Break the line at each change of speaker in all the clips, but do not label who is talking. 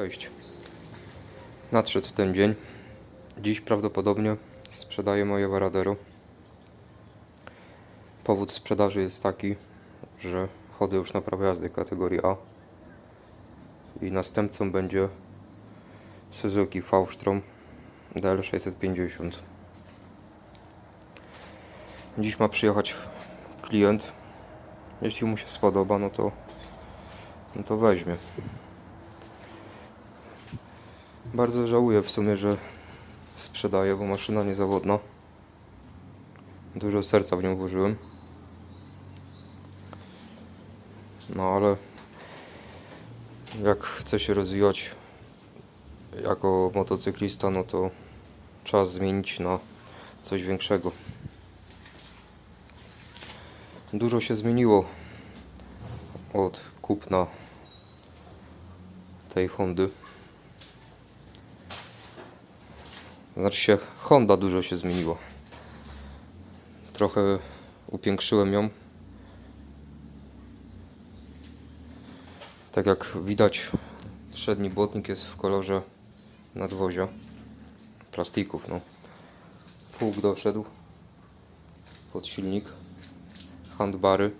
Cześć. Nadszedł ten dzień. Dziś prawdopodobnie sprzedaję moje Varadero. Powód sprzedaży jest taki, że chodzę już na prawo jazdy kategorii A i następcą będzie Suzuki V-Strom DL650. Dziś ma przyjechać klient. Jeśli mu się spodoba, no to, no to weźmie. Bardzo żałuję w sumie, że sprzedaję, bo maszyna niezawodna. Dużo serca w nią włożyłem. No ale jak chcę się rozwijać jako motocyklista, no to czas zmienić na coś większego. Dużo się zmieniło od kupna tej Hondy. Znaczy się, Honda dużo się zmieniło. Trochę upiększyłem ją. Tak jak widać, przedni błotnik jest w kolorze nadwozia. Plastików, no. Pług doszedł pod silnik. Handbary.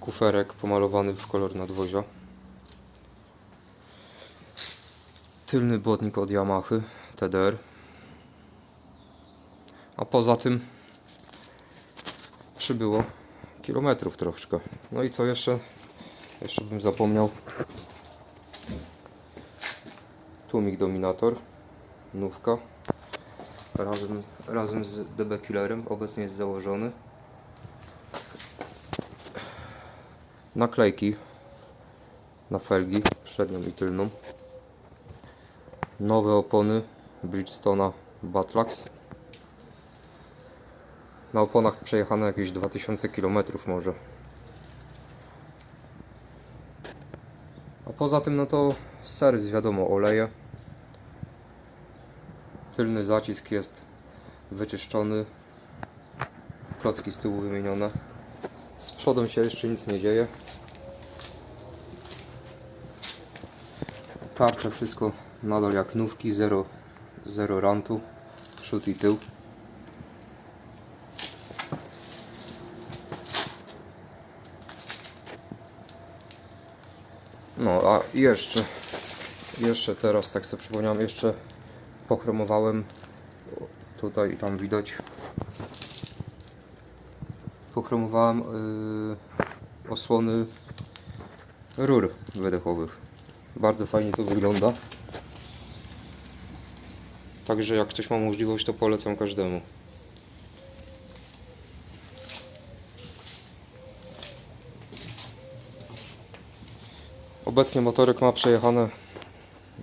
Kuferek pomalowany w kolor nadwozia. Tylny błotnik od Yamahy TDR. A poza tym przybyło kilometrów troszkę. No i co jeszcze? Jeszcze bym zapomniał. Tłumik Dominator. Nówka. Razem, razem z DB Killerem. Obecnie jest założony. Naklejki na felgi przednią i tylną nowe opony Bridgestone'a Batlax na oponach przejechane jakieś 2000 km może. A poza tym no to serwis wiadomo oleje. Tylny zacisk jest wyczyszczony. Klocki z tyłu wymienione. Z przodą się jeszcze nic nie dzieje. Tarcze wszystko nadal jak nówki, zero, zero rantu, przód i tył. No a jeszcze, jeszcze teraz tak sobie przypomniałem, jeszcze pochromowałem, tutaj i tam widać, pochromowałem yy, osłony rur wydechowych. Bardzo fajnie to wygląda. Także jak ktoś ma możliwość, to polecam każdemu. Obecnie motorek ma przejechane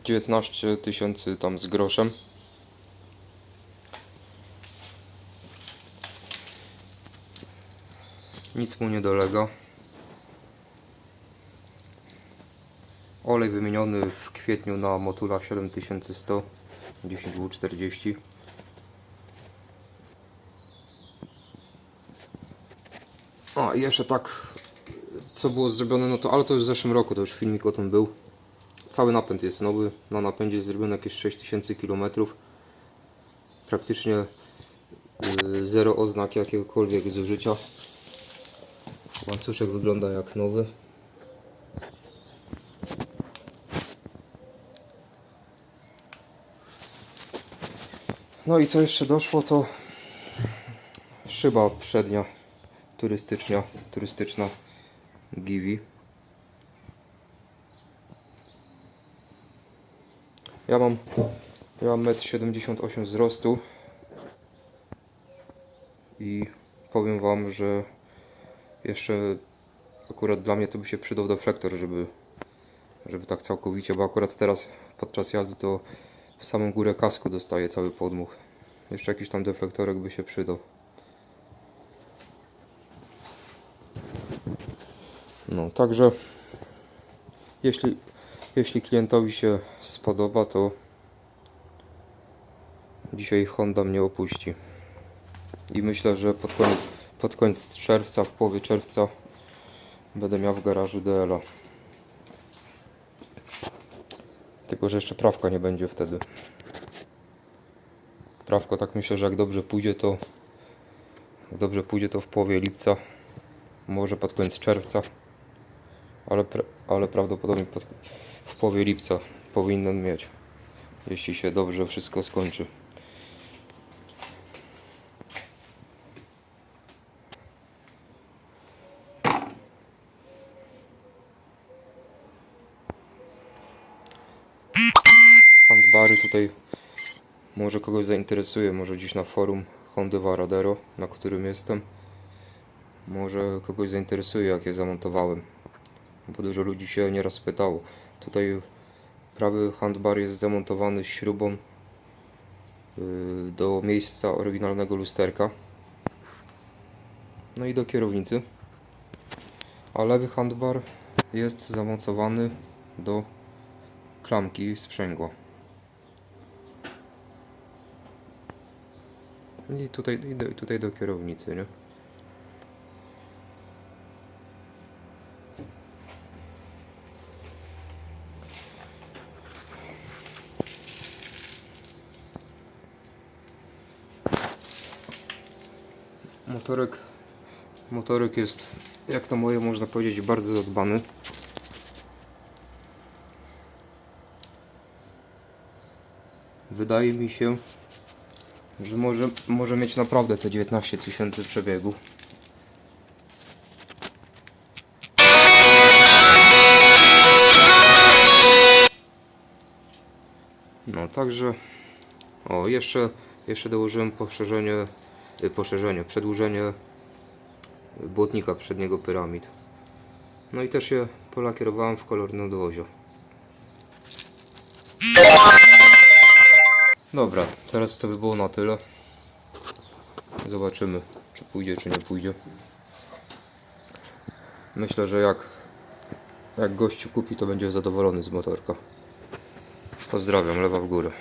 19 tysięcy tam z groszem. Nic mu nie dolega. Olej wymieniony w kwietniu na Motula 7100 10W40 A jeszcze tak co było zrobione, no to ale to już w zeszłym roku, to już filmik o tym był. Cały napęd jest nowy, na napędzie jest zrobione jakieś 6000 km praktycznie y, zero oznak jakiegokolwiek zużycia. Łańcuszek wygląda jak nowy No i co jeszcze doszło to szyba przednia turystyczna, turystyczna Givi. Ja mam ja mam 1,78 m wzrostu i powiem wam, że jeszcze akurat dla mnie to by się przydał deflektor, żeby żeby tak całkowicie, bo akurat teraz podczas jazdy to w samą górę kasku dostaje cały podmuch. Jeszcze jakiś tam deflektorek by się przydał. No, także jeśli, jeśli klientowi się spodoba, to dzisiaj Honda mnie opuści. I myślę, że pod koniec, pod koniec czerwca, w połowie czerwca będę miał w garażu DL-a. Tylko, że jeszcze prawka nie będzie wtedy. Tak myślę, że jak dobrze pójdzie, to jak dobrze pójdzie to w połowie lipca, może pod koniec czerwca, ale, ale prawdopodobnie pod, w połowie lipca powinien mieć, jeśli się dobrze wszystko skończy. Handbary tutaj może kogoś zainteresuje, może gdzieś na forum Hondy Varadero, na którym jestem. Może kogoś zainteresuje, jak je zamontowałem. Bo dużo ludzi się nieraz pytało. Tutaj prawy handbar jest zamontowany śrubą yy, do miejsca oryginalnego lusterka. No i do kierownicy. A lewy handbar jest zamocowany do klamki sprzęgła. I tutaj, i do, tutaj do kierownicy, nie? Motorek, motorek jest, jak to moje można powiedzieć, bardzo zadbany. Wydaje mi się, że może, może mieć naprawdę te 19 tysięcy przebiegu. No także o jeszcze jeszcze dołożyłem poszerzenie y, poszerzenie, przedłużenie błotnika przedniego pyramid. No i też je polakierowałem w kolor nadwozia. Dobra, teraz to by było na tyle. Zobaczymy, czy pójdzie, czy nie pójdzie. Myślę, że jak, jak gościu kupi, to będzie zadowolony z motorka. Pozdrawiam, lewa w górę.